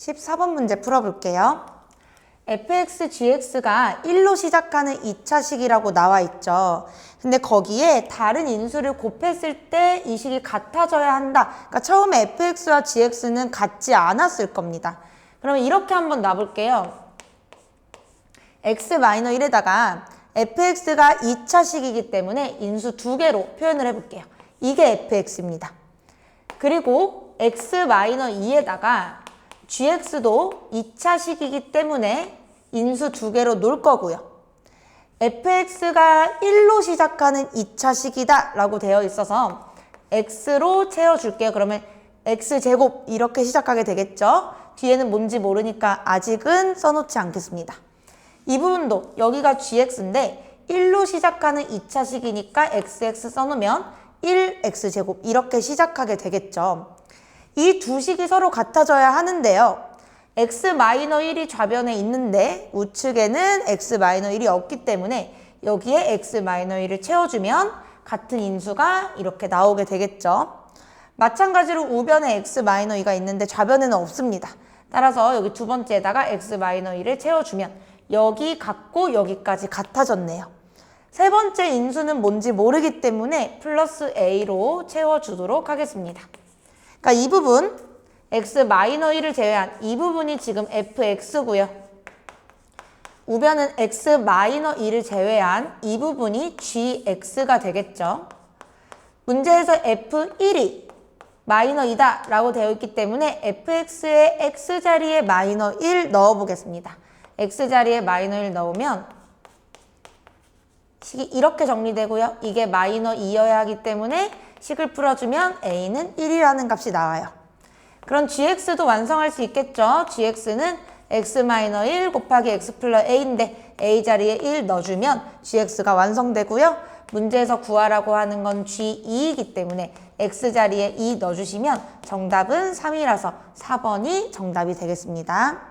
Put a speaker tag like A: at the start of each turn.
A: 14번 문제 풀어볼게요. fx, gx가 1로 시작하는 2차식이라고 나와 있죠. 근데 거기에 다른 인수를 곱했을 때 이 식이 같아져야 한다. 그러니까 처음에 fx와 gx는 같지 않았을 겁니다. 그러면 이렇게 한번 놔볼게요. x-1에다가 fx가 2차식이기 때문에 인수 두 개로 표현을 해볼게요. 이게 fx입니다. 그리고 x-2에다가 gx도 2차식이기 때문에 인수 두 개로 놓을 거고요. fx가 1로 시작하는 2차식이다 라고 되어 있어서 x로 채워줄게요. 그러면 x제곱 이렇게 시작하게 되겠죠. 뒤에는 뭔지 모르니까 아직은 써놓지 않겠습니다. 이 부분도 여기가 gx인데 1로 시작하는 2차식이니까 xx 써놓으면 1x제곱 이렇게 시작하게 되겠죠. 이 두 식이 서로 같아져야 하는데요. x-1이 좌변에 있는데 우측에는 x-1이 없기 때문에 여기에 x-1을 채워주면 같은 인수가 이렇게 나오게 되겠죠. 마찬가지로 우변에 x-2가 있는데 좌변에는 없습니다. 따라서 여기 두 번째에다가 x-2를 채워주면 여기 같고 여기까지 같아졌네요. 세 번째 인수는 뭔지 모르기 때문에 플러스 a로 채워주도록 하겠습니다. 그러니까 이 부분 x-1을 제외한 이 부분이 지금 fx고요. 우변은 x-2를 제외한 이 부분이 gx가 되겠죠. 문제에서 f1이 마이너 2다 라고 되어 있기 때문에 fx의 x자리에 마이너 1 넣어 보겠습니다. x자리에 마이너 1 넣으면 식이 이렇게 정리되고요. 이게 마이너 2여야 하기 때문에 식을 풀어주면 a는 1이라는 값이 나와요. 그럼 gx도 완성할 수 있겠죠. gx는 x-1 곱하기 x 플러스 a인데 a 자리에 1 넣어주면 gx가 완성되고요. 문제에서 구하라고 하는 건 g2이기 때문에 x 자리에 2 넣어주시면 정답은 3이라서 4번이 정답이 되겠습니다.